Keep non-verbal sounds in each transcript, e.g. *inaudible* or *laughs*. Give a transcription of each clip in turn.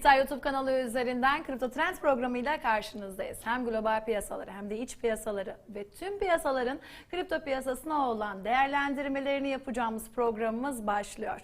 Gitar YouTube kanalı üzerinden Kripto Trend programıyla karşınızdayız. Hem global piyasaları hem de iç piyasaları ve tüm piyasaların kripto piyasasına olan değerlendirmelerini yapacağımız programımız başlıyor.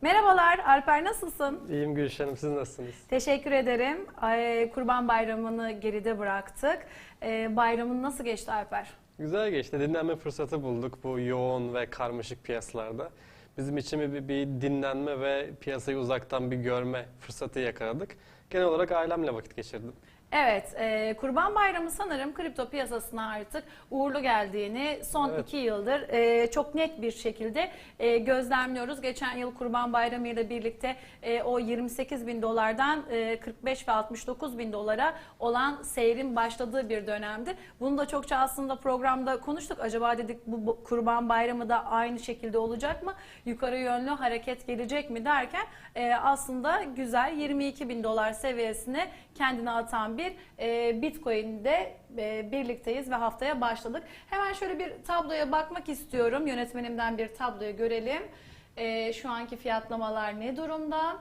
Merhabalar Alper nasılsın? İyiyim Gülşen'im siz nasılsınız? Teşekkür ederim. Ay, Kurban Bayramı'nı geride bıraktık. Ee, bayramın nasıl geçti Alper? Güzel geçti. Dinlenme fırsatı bulduk bu yoğun ve karmaşık piyasalarda. Bizim için bir, bir dinlenme ve piyasayı uzaktan bir görme fırsatı yakaladık. Genel olarak ailemle vakit geçirdim. Evet, e, Kurban Bayramı sanırım kripto piyasasına artık uğurlu geldiğini son Evet. iki yıldır e, çok net bir şekilde e, gözlemliyoruz. Geçen yıl Kurban Bayramı ile birlikte e, o 28 bin dolardan e, 45 ve 69 bin dolara olan seyrin başladığı bir dönemdi. Bunu da çokça aslında programda konuştuk. Acaba dedik bu, bu Kurban Bayramı da aynı şekilde olacak mı? Yukarı yönlü hareket gelecek mi derken e, aslında güzel 22 bin dolar seviyesine kendini atan bir e, Bitcoin'de e, birlikteyiz ve haftaya başladık. Hemen şöyle bir tabloya bakmak istiyorum. Yönetmenimden bir tabloyu görelim. E, şu anki fiyatlamalar ne durumda?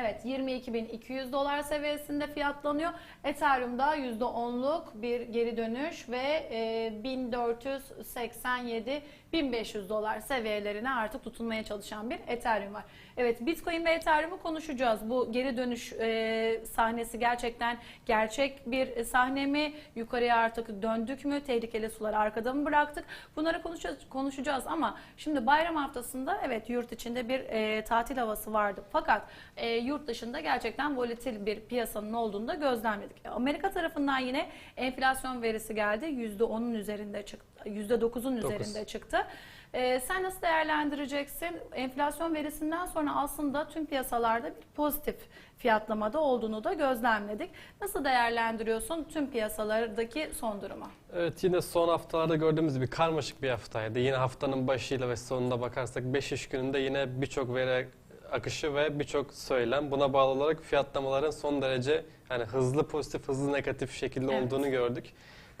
Evet 22.200 dolar seviyesinde fiyatlanıyor. Ethereum'da %10'luk bir geri dönüş ve e, 1487 1500 dolar seviyelerine artık tutunmaya çalışan bir Ethereum var. Evet Bitcoin ve Ethereum'u konuşacağız. Bu geri dönüş e, sahnesi gerçekten gerçek bir sahne mi? Yukarıya artık döndük mü? Tehlikeli suları arkada mı bıraktık? Bunları konuşacağız, konuşacağız ama şimdi bayram haftasında evet yurt içinde bir e, tatil havası vardı. Fakat e, yurt dışında gerçekten volatil bir piyasanın olduğunu da gözlemledik. Amerika tarafından yine enflasyon verisi geldi. %10'un üzerinde çıktı. %9'un Dokuz. üzerinde çıktı. Ee, sen nasıl değerlendireceksin? Enflasyon verisinden sonra aslında tüm piyasalarda bir pozitif fiyatlamada olduğunu da gözlemledik. Nasıl değerlendiriyorsun tüm piyasalardaki son durumu? Evet yine son haftalarda gördüğümüz gibi karmaşık bir haftaydı. Yine haftanın başıyla ve sonuna bakarsak 5 iş gününde yine birçok veri akışı ve birçok söylem. Buna bağlı olarak fiyatlamaların son derece yani hızlı pozitif, hızlı negatif şekilde Evet. olduğunu gördük.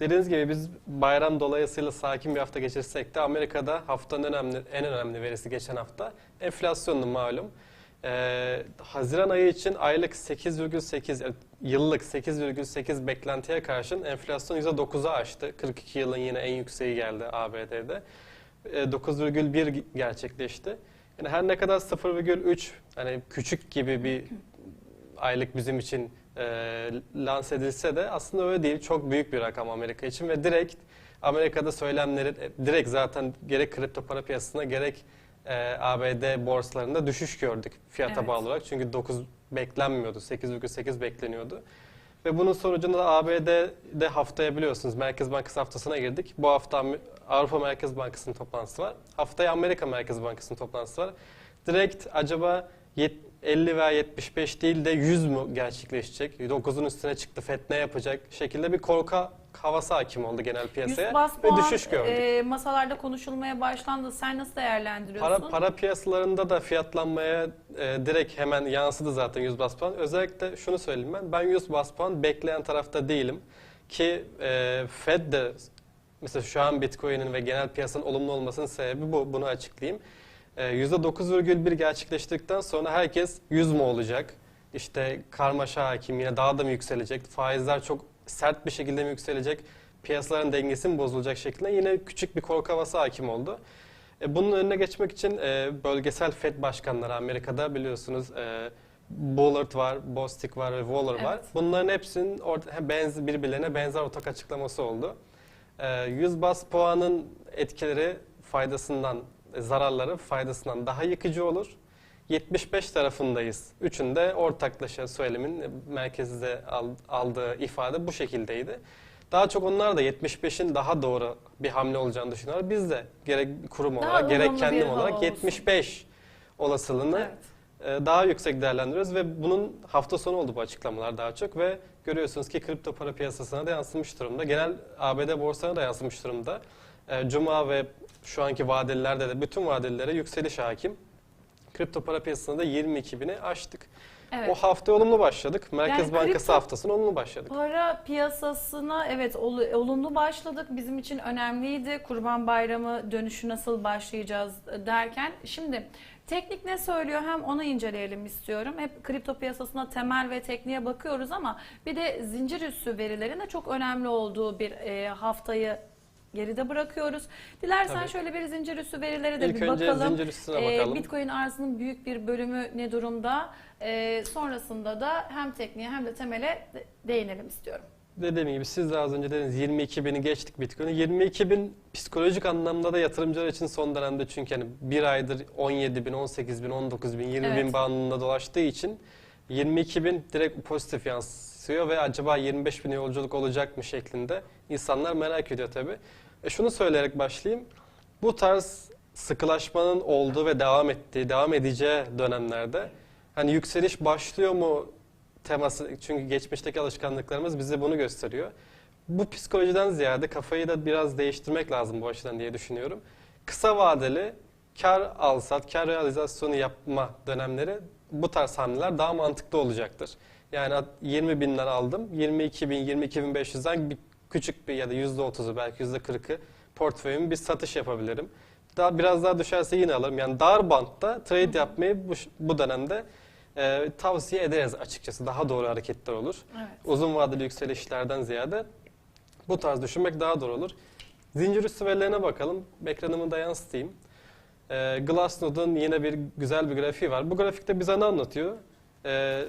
Dediğiniz gibi biz bayram dolayısıyla sakin bir hafta geçirsek de Amerika'da haftanın önemli, en önemli verisi geçen hafta enflasyonlu malum. Ee, Haziran ayı için aylık 8,8 yani yıllık 8,8 beklentiye karşın enflasyon %9'u aştı. 42 yılın yine en yükseği geldi ABD'de. Ee, 9,1 gerçekleşti. Yani her ne kadar 0,3 hani küçük gibi bir aylık bizim için e, lanse edilse de aslında öyle değil. Çok büyük bir rakam Amerika için ve direkt Amerika'da söylemlerin e, direkt zaten gerek kripto para piyasasına gerek e, ABD borsalarında düşüş gördük fiyata Evet. bağlı olarak. Çünkü 9 beklenmiyordu. 8,8 bekleniyordu. Ve bunun sonucunda da ABD'de haftaya biliyorsunuz Merkez Bankası haftasına girdik. Bu hafta Avrupa Merkez Bankası'nın toplantısı var. Haftaya Amerika Merkez Bankası'nın toplantısı var. Direkt acaba yet- 50 veya 75 değil de 100 mü gerçekleşecek? 9'un üstüne çıktı. FED ne yapacak? şekilde bir korku havası hakim oldu genel 100 piyasaya bas ve puan düşüş gördük. e, masalarda konuşulmaya başlandı. Sen nasıl değerlendiriyorsun? Para, para piyasalarında da fiyatlanmaya e, direkt hemen yansıdı zaten 100 bas puan. Özellikle şunu söyleyeyim ben. Ben 100 bas puan bekleyen tarafta değilim. Ki e, Fed de mesela şu an Bitcoin'in ve genel piyasanın olumlu olmasının sebebi bu. Bunu açıklayayım. E, %9,1 gerçekleştirdikten sonra herkes 100 mu olacak? İşte karmaşa hakim yine daha da mı yükselecek? Faizler çok sert bir şekilde mi yükselecek? Piyasaların dengesi mi bozulacak şeklinde yine küçük bir korku havası hakim oldu. E, Bunun önüne geçmek için e, bölgesel FED başkanları Amerika'da biliyorsunuz e, Bullard var, Bostic var ve Waller var. Evet. Bunların hepsinin benzer, birbirlerine benzer ortak açıklaması oldu. E, 100 bas puanın etkileri faydasından, zararları faydasından daha yıkıcı olur. 75 tarafındayız. Üçünde ortaklaşa söylemin e, merkezde al- aldığı ifade bu şekildeydi. Daha çok onlar da 75'in daha doğru bir hamle olacağını düşünüyorlar. Biz de gerek kurum Daha olarak gerek kendim olarak olsun. 75 olasılığını Evet. e, daha yüksek değerlendiriyoruz ve bunun hafta sonu oldu bu açıklamalar daha çok ve görüyorsunuz ki kripto para piyasasına da yansımış durumda. Genel ABD borsasına da yansımış durumda. E, Cuma ve şu anki vadelilerde de bütün vadelilere yükseliş hakim. Kripto para piyasasında da 22 bini aştık. Evet. O hafta olumlu başladık. Merkez Yani Bankası haftasına olumlu başladık. Para piyasasına evet ol- olumlu başladık. Bizim için önemliydi. Kurban Bayramı dönüşü nasıl başlayacağız derken. Şimdi Teknik ne söylüyor hem onu inceleyelim istiyorum. Hep kripto piyasasına temel ve tekniğe bakıyoruz ama bir de zincir üssü verilerin de çok önemli olduğu bir e, haftayı geride bırakıyoruz. Dilersen Tabii. şöyle bir zincir üssü verilere de İlk bir önce bakalım. zincir üstüne Ee, bakalım. Bitcoin arzının büyük bir bölümü ne durumda? Ee, sonrasında da hem tekniğe hem de temele de- değinelim istiyorum. Dediğim gibi siz de az önce dediniz 22 bini geçtik Bitcoin'i. 22 bin psikolojik anlamda da yatırımcılar için son dönemde çünkü hani bir aydır 17 bin, 18 bin, 19 bin, 20 Evet. bin bandında dolaştığı için 22 bin direkt pozitif yansıyor ve acaba 25 bin yolculuk olacak mı şeklinde insanlar merak ediyor tabii. E şunu söyleyerek başlayayım. Bu tarz sıkılaşmanın olduğu ve devam ettiği, devam edeceği dönemlerde hani yükseliş başlıyor mu teması çünkü geçmişteki alışkanlıklarımız bize bunu gösteriyor. Bu psikolojiden ziyade kafayı da biraz değiştirmek lazım bu açıdan diye düşünüyorum. Kısa vadeli kar alsat, kar realizasyonu yapma dönemleri bu tarz hamleler daha mantıklı olacaktır. Yani at- 20 binden aldım, 22 bin, 22 bin 500'den bir küçük bir ya da %30'u belki %40'ı portföyümü bir satış yapabilirim. Daha biraz daha düşerse yine alırım. Yani dar bantta trade yapmayı bu, bu dönemde e, tavsiye ederiz açıkçası. Daha doğru hareketler olur. Evet. Uzun vadeli yükselişlerden ziyade bu tarz düşünmek daha doğru olur. Zincir üstü verilerine bakalım. Ekranımı da yansıtayım. E, Glassnode'un yine bir güzel bir grafiği var. Bu grafikte bize ne anlatıyor? E,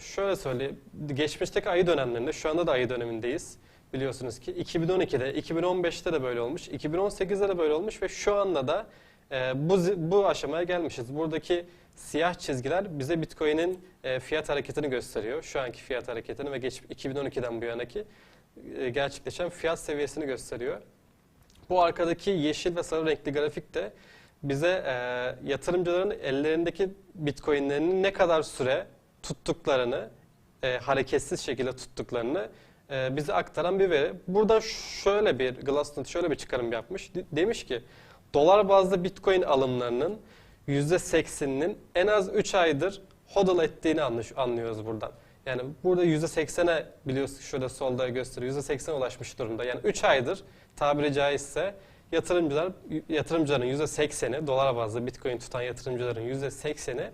şöyle söyleyeyim. Geçmişteki ayı dönemlerinde, şu anda da ayı dönemindeyiz. Biliyorsunuz ki 2012'de, 2015'te de böyle olmuş, 2018'de de böyle olmuş ve şu anda da e, bu bu aşamaya gelmişiz. Buradaki siyah çizgiler bize Bitcoin'in e, fiyat hareketini gösteriyor. Şu anki fiyat hareketini ve geç 2012'den bu yanaki e, gerçekleşen fiyat seviyesini gösteriyor. Bu arkadaki yeşil ve sarı renkli grafik de bize e, yatırımcıların ellerindeki Bitcoin'lerini ne kadar süre tuttuklarını, e, hareketsiz şekilde tuttuklarını e, bize aktaran bir veri. Burada şöyle bir Glassnode şöyle bir çıkarım yapmış. De- demiş ki dolar bazlı Bitcoin alımlarının %80'inin en az 3 aydır hodl ettiğini anlıyoruz buradan. Yani burada %80'e biliyorsunuz şurada solda gösteriyor. %80'e ulaşmış durumda. Yani 3 aydır tabiri caizse yatırımcılar yatırımcıların %80'i dolar bazlı Bitcoin tutan yatırımcıların %80'i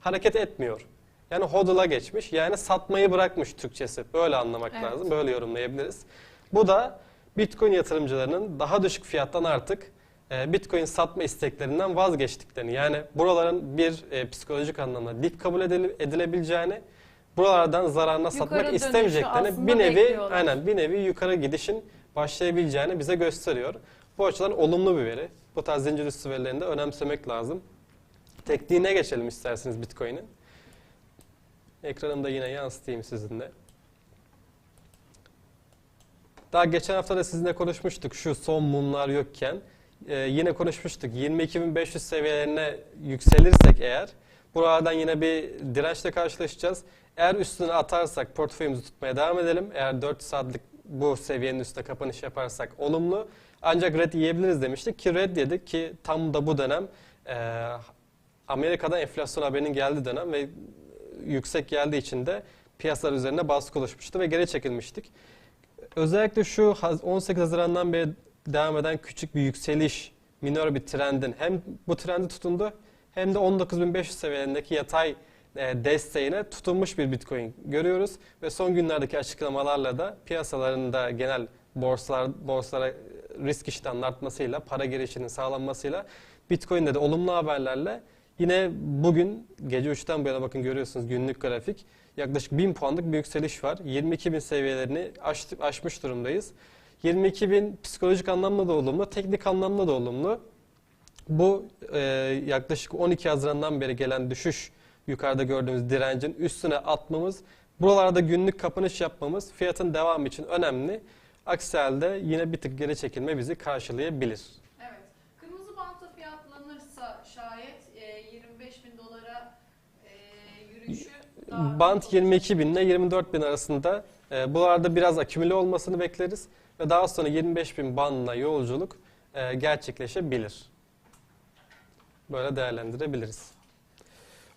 hareket etmiyor. Yani hodl'a geçmiş. Yani satmayı bırakmış Türkçesi. Böyle anlamak Evet. lazım. Böyle yorumlayabiliriz. Bu da Bitcoin yatırımcılarının daha düşük fiyattan artık e, Bitcoin satma isteklerinden vazgeçtiklerini yani buraların bir e, psikolojik anlamda dip kabul edile- edilebileceğini buralardan zararına satmak dönüşü istemeyeceklerini bir nevi bekliyorlar. aynen bir nevi yukarı gidişin başlayabileceğini bize gösteriyor. Bu açıdan olumlu bir veri. Bu tarz zincir üstü verilerini de önemsemek lazım. Tekniğine geçelim isterseniz Bitcoin'in. Ekranımda yine yansıtayım sizinle. Daha geçen hafta da sizinle konuşmuştuk şu son mumlar yokken. Ee, yine konuşmuştuk 22.500 seviyelerine yükselirsek eğer buralardan yine bir dirençle karşılaşacağız. Eğer üstüne atarsak portföyümüzü tutmaya devam edelim. Eğer 4 saatlik bu seviyenin üstüne kapanış yaparsak olumlu. Ancak red yiyebiliriz demiştik ki red yedik ki tam da bu dönem e, Amerika'da enflasyon haberinin geldiği dönem ve yüksek geldiği için de piyasalar üzerine baskı oluşmuştu ve geri çekilmiştik. Özellikle şu Haz- 18 Haziran'dan beri devam eden küçük bir yükseliş, minor bir trendin hem bu trendi tutundu hem de 19.500 seviyelerindeki yatay e, desteğine tutunmuş bir Bitcoin görüyoruz ve son günlerdeki açıklamalarla da piyasaların da genel borsalar borsalara risk iştahının artmasıyla, para girişinin sağlanmasıyla Bitcoin'de de olumlu haberlerle yine bugün gece 3'ten bu yana bakın görüyorsunuz günlük grafik yaklaşık 1000 puanlık bir yükseliş var. 22.000 seviyelerini aştı- aşmış durumdayız. 22.000 psikolojik anlamda da olumlu, teknik anlamda da olumlu. Bu e, yaklaşık 12 Haziran'dan beri gelen düşüş yukarıda gördüğümüz direncin üstüne atmamız, buralarda günlük kapanış yapmamız fiyatın devamı için önemli. Aksi halde yine bir tık geri çekilme bizi karşılayabilir. Evet. Kırmızı bantta fiyatlanırsa şayet e, 25 bin dolara e, yürüyüşü daha Bant 22 bin ile 24 bin arasında e, buralarda biraz akümüle olmasını bekleriz ve daha sonra 25 bin bandına yolculuk e, gerçekleşebilir. Böyle değerlendirebiliriz.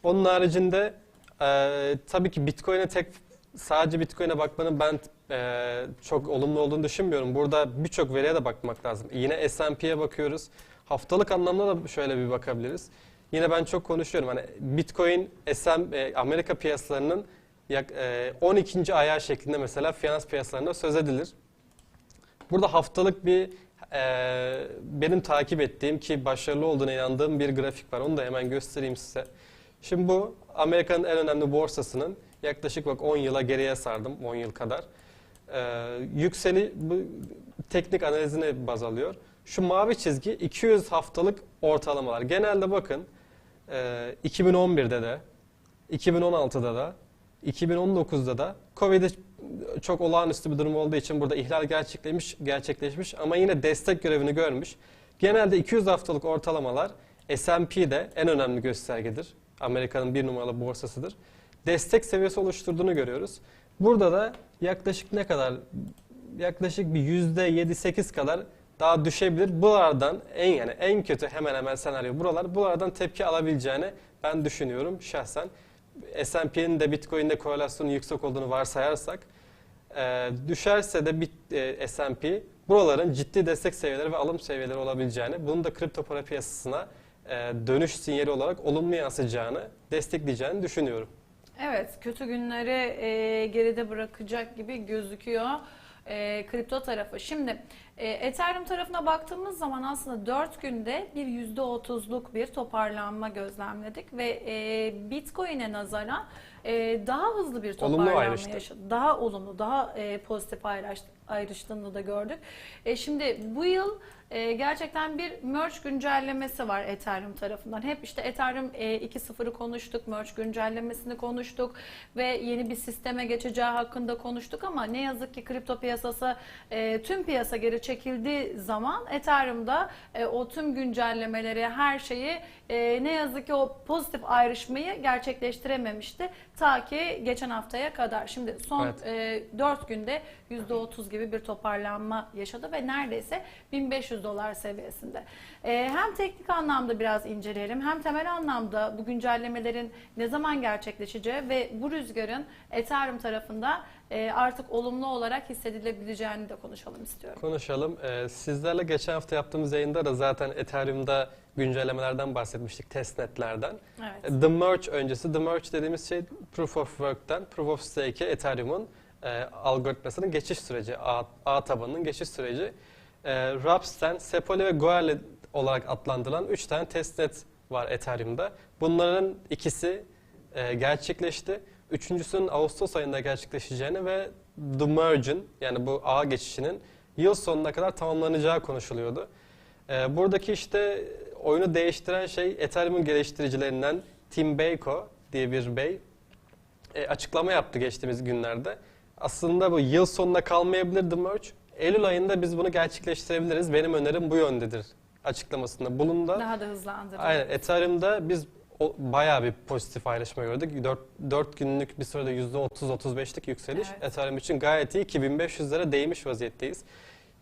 Onun haricinde e, tabii ki Bitcoin'e tek sadece Bitcoin'e bakmanın ben e, çok olumlu olduğunu düşünmüyorum. Burada birçok veriye de bakmak lazım. Yine S&P'ye bakıyoruz. Haftalık anlamda da şöyle bir bakabiliriz. Yine ben çok konuşuyorum. Hani Bitcoin SM e, Amerika piyasalarının yak- e, 12. ayağı şeklinde mesela finans piyasalarında söz edilir. Burada haftalık bir e, benim takip ettiğim ki başarılı olduğuna inandığım bir grafik var. Onu da hemen göstereyim size. Şimdi bu Amerika'nın en önemli borsasının yaklaşık bak 10 yıla geriye sardım. 10 yıl kadar. E, yükseli bu teknik analizini baz alıyor. Şu mavi çizgi 200 haftalık ortalamalar. Genelde bakın e, 2011'de de 2016'da da 2019'da da Covid'de çok olağanüstü bir durum olduğu için burada ihlal gerçekleşmiş, gerçekleşmiş ama yine destek görevini görmüş. Genelde 200 haftalık ortalamalar S&P'de en önemli göstergedir. Amerika'nın bir numaralı borsasıdır. Destek seviyesi oluşturduğunu görüyoruz. Burada da yaklaşık ne kadar? Yaklaşık bir %7-8 kadar daha düşebilir. Buralardan en yani en kötü hemen hemen senaryo buralar. Buralardan tepki alabileceğini ben düşünüyorum şahsen. S&P'nin de Bitcoin'de korelasyonun yüksek olduğunu varsayarsak e, düşerse de bit, e, S&P buraların ciddi destek seviyeleri ve alım seviyeleri olabileceğini, bunun da kripto para piyasasına e, dönüş sinyali olarak olumlu yansıyacağını, destekleyeceğini düşünüyorum. Evet, kötü günleri e, geride bırakacak gibi gözüküyor e, kripto tarafı. Şimdi e, Ethereum tarafına baktığımız zaman aslında 4 günde bir %30'luk bir toparlanma gözlemledik ve e, Bitcoin'e nazaran e, daha hızlı bir toparlanma yaşadı. Daha olumlu, daha e, pozitif ayrıştı, ayrıştığını da gördük. E, şimdi bu yıl e, gerçekten bir merge güncellemesi var Ethereum tarafından. Hep işte Ethereum e, 2.0'ı konuştuk, merge güncellemesini konuştuk ve yeni bir sisteme geçeceği hakkında konuştuk ama ne yazık ki kripto piyasası e, tüm piyasa geri çekildiği zaman Ethereum'da e, o tüm güncellemeleri, her şeyi e, ne yazık ki o pozitif ayrışmayı gerçekleştirememişti ta ki geçen haftaya kadar. Şimdi son Evet. e, 4 günde %30 gibi bir toparlanma yaşadı ve neredeyse 1500 dolar seviyesinde. E, hem teknik anlamda biraz inceleyelim hem temel anlamda bu güncellemelerin ne zaman gerçekleşeceği ve bu rüzgarın Ethereum tarafında e, artık olumlu olarak hissedilebileceğini de konuşalım istiyorum. Konuşalım. Ee, sizlerle geçen hafta yaptığımız yayında da zaten Ethereum'da güncellemelerden bahsetmiştik, testnetlerden. Evet. The Merge öncesi, The Merge dediğimiz şey Proof of Work'ten Proof of Stake'e Ethereum'un e, algoritmasının geçiş süreci, ağ, ağ tabanının geçiş süreci. E, Raps'ten, Sepoli ve Goerli olarak adlandırılan 3 tane testnet var Ethereum'da. Bunların ikisi e, gerçekleşti. Üçüncüsünün Ağustos ayında gerçekleşeceğini ve The Merge'in yani bu ağ geçişinin yıl sonuna kadar tamamlanacağı konuşuluyordu. Ee, buradaki işte oyunu değiştiren şey Ethereum'un geliştiricilerinden Tim Beyko diye bir bey e, açıklama yaptı geçtiğimiz günlerde. Aslında bu yıl sonuna kalmayabilir The Merge. Eylül ayında biz bunu gerçekleştirebiliriz. Benim önerim bu yöndedir açıklamasında bulundu. Daha da hızlandırdı. Aynen Ethereum'da biz o, bayağı bir pozitif ayrışma gördük. 4, 4 günlük bir sürede %30-35'lik yükseliş Evet. Ethereum için gayet iyi. 2500'lere değmiş vaziyetteyiz.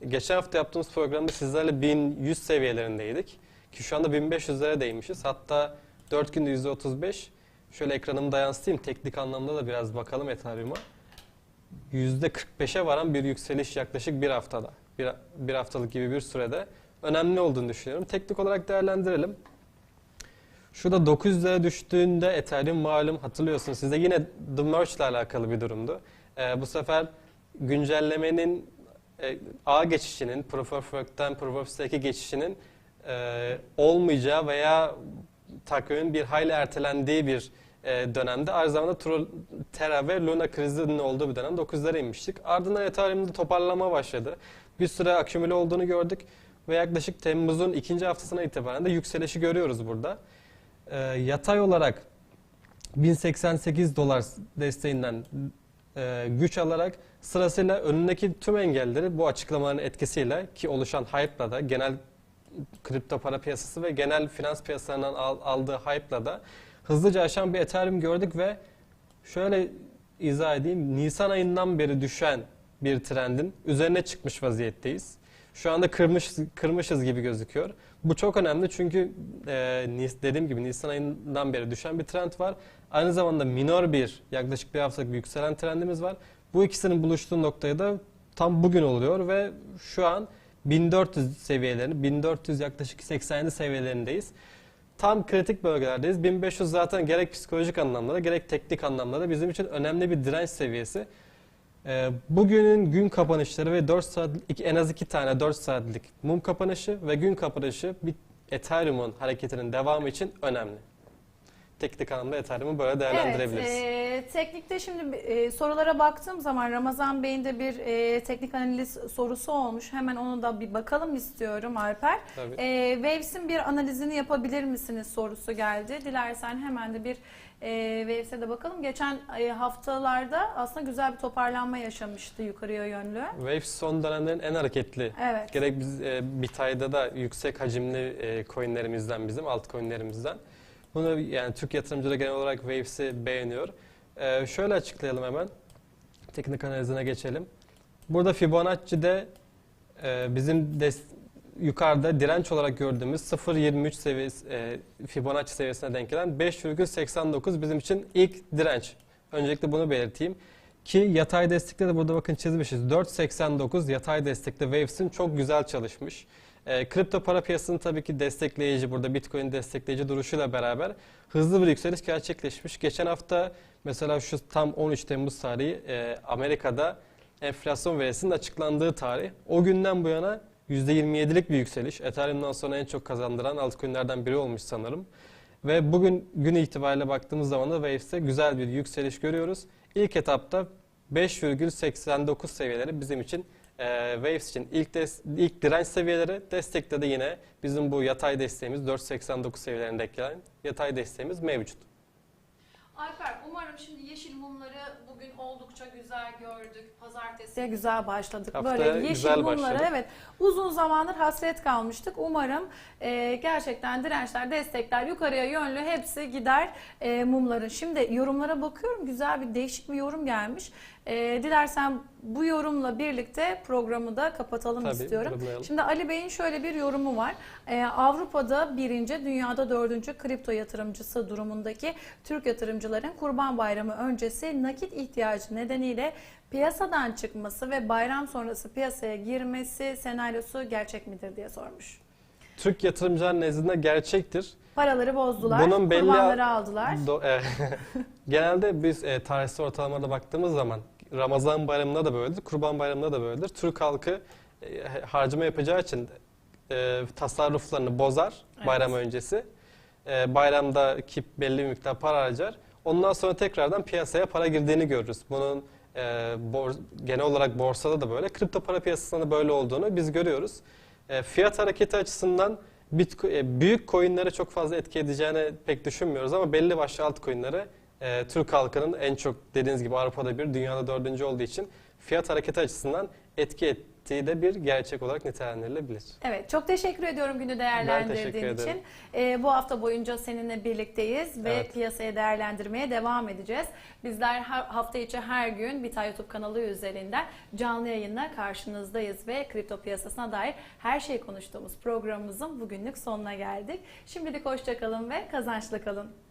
Geçen hafta yaptığımız programda sizlerle 1100 seviyelerindeydik. Ki şu anda 1500'lere değmişiz. Hatta 4 günde %35. Şöyle ekranımı da yansıtayım. Teknik anlamda da biraz bakalım Ethereum'a. %45'e varan bir yükseliş yaklaşık bir haftada. Bir, bir haftalık gibi bir sürede önemli olduğunu düşünüyorum. Teknik olarak değerlendirelim. Şurada 900'lere düştüğünde Ethereum malum hatırlıyorsunuz size yine The Merge ile alakalı bir durumdu. Ee, bu sefer güncellemenin e, ağ geçişinin, Proof of Work'ten Proof of Stake'e geçişinin e, olmayacağı veya takvimin bir hayli ertelendiği bir e, dönemde aynı zamanda Terra ve Luna krizinin olduğu bir dönem 900'lere inmiştik. Ardından Ethereum'da toparlama başladı. Bir süre akümüle olduğunu gördük ve yaklaşık Temmuz'un ikinci haftasına itibaren de yükselişi görüyoruz burada. E, yatay olarak 1088 dolar desteğinden e, güç alarak sırasıyla önündeki tüm engelleri bu açıklamaların etkisiyle ki oluşan hype'la da genel kripto para piyasası ve genel finans piyasalarından al- aldığı hype'la da hızlıca aşan bir Ethereum gördük ve şöyle izah edeyim. Nisan ayından beri düşen bir trendin üzerine çıkmış vaziyetteyiz. Şu anda kırmış, kırmışız gibi gözüküyor. Bu çok önemli çünkü e, dediğim gibi Nisan ayından beri düşen bir trend var. Aynı zamanda minor bir yaklaşık bir haftalık bir yükselen trendimiz var. Bu ikisinin buluştuğu noktaya da tam bugün oluyor ve şu an 1400 seviyelerini, 1400 yaklaşık 87 seviyelerindeyiz. Tam kritik bölgelerdeyiz. 1500 zaten gerek psikolojik anlamda da gerek teknik anlamda da bizim için önemli bir direnç seviyesi. Ee, Bugünün gün kapanışları ve 4 saat en az 2 tane 4 saatlik mum kapanışı ve gün kapanışı bir Ethereum'un hareketinin devamı için önemli. Teknik anlamda Ethereum'u böyle değerlendirebiliriz. Evet, e, teknikte şimdi e, sorulara baktığım zaman Ramazan Bey'in de bir e, teknik analiz sorusu olmuş. Hemen onu da bir bakalım istiyorum Alper. Tabii. E, Waves'in bir analizini yapabilir misiniz sorusu geldi. Dilersen hemen de bir e, Waves'e de bakalım. Geçen e, haftalarda aslında güzel bir toparlanma yaşamıştı yukarıya yönlü. Waves son dönemlerin en hareketli Evet. Gerek biz e, Bitay'da da yüksek hacimli e, coinlerimizden bizim altcoinlerimizden. Bunu yani Türk yatırımcıları genel olarak Waves'i beğeniyor. E, şöyle açıklayalım hemen. Teknik analizine geçelim. Burada Fibonacci'de e, bizim yukarıda direnç olarak gördüğümüz 0.23 seviyesi e, Fibonacci seviyesine denk gelen 5,89 bizim için ilk direnç. Öncelikle bunu belirteyim. Ki yatay destekte de burada bakın çizmişiz. 4.89 yatay destekte Waves'in çok güzel çalışmış. E, kripto para piyasasının tabii ki destekleyici burada Bitcoin destekleyici duruşuyla beraber hızlı bir yükseliş gerçekleşmiş. Geçen hafta mesela şu tam 13 Temmuz tarihi e, Amerika'da enflasyon verisinin açıklandığı tarih. O günden bu yana %27'lik bir yükseliş. Ethereum'dan sonra en çok kazandıran altcoin'lerden biri olmuş sanırım. Ve bugün gün itibariyle baktığımız zaman da Waves'te güzel bir yükseliş görüyoruz. İlk etapta 5,89 seviyeleri bizim için e, Waves için ilk des- ilk direnç seviyeleri destekte de yine bizim bu yatay desteğimiz 4.89 seviyelerinde gelen yatay desteğimiz mevcut. Alper umarım şimdi yeşil mumları bugün oldukça güzel gördük. Pazartesiye güzel başladık. Haftaya Böyle yeşil güzel mumlara başladık. evet uzun zamandır hasret kalmıştık. Umarım e, gerçekten dirençler, destekler yukarıya yönlü hepsi gider e, mumların. Şimdi yorumlara bakıyorum. Güzel bir değişik bir yorum gelmiş. E, dilersen bu yorumla birlikte programı da kapatalım Tabii, istiyorum. yorumlayalım. Şimdi Ali Bey'in şöyle bir yorumu var. Ee, Avrupa'da birinci, dünyada dördüncü kripto yatırımcısı durumundaki Türk yatırımcıların Kurban Bayramı öncesi nakit ihtiyacı nedeniyle piyasadan çıkması ve bayram sonrası piyasaya girmesi senaryosu gerçek midir diye sormuş. Türk yatırımcılar nezdinde gerçektir. Paraları bozdular, Bunun belli- kurbanları aldılar. Do- *laughs* e, Genelde biz e, tarihsel ortalamalarda baktığımız zaman Ramazan bayramında da böyledir, Kurban bayramında da böyledir. Türk halkı e, harcama yapacağı için e, tasarruflarını bozar Evet. bayram öncesi. E, bayramdaki belli bir miktar para harcar. Ondan sonra tekrardan piyasaya para girdiğini görürüz. Bunun e, bor- genel olarak borsada da böyle, kripto para piyasasında da böyle olduğunu biz görüyoruz. E, fiyat hareketi açısından Bitcoin, e, büyük coinlere çok fazla etki edeceğini pek düşünmüyoruz ama belli başlı altcoinlere e, Türk halkının en çok dediğiniz gibi Avrupa'da bir, dünyada dördüncü olduğu için fiyat hareketi açısından etki ettiği de bir gerçek olarak nitelendirilebilir. Evet, çok teşekkür ediyorum günü değerlendirdiğin için. Ee, bu hafta boyunca seninle birlikteyiz ve Evet. piyasayı değerlendirmeye devam edeceğiz. Bizler her, hafta içi her gün Bitay YouTube kanalı üzerinden canlı yayınla karşınızdayız ve kripto piyasasına dair her şeyi konuştuğumuz programımızın bugünlük sonuna geldik. Şimdilik hoşçakalın ve kazançlı kalın.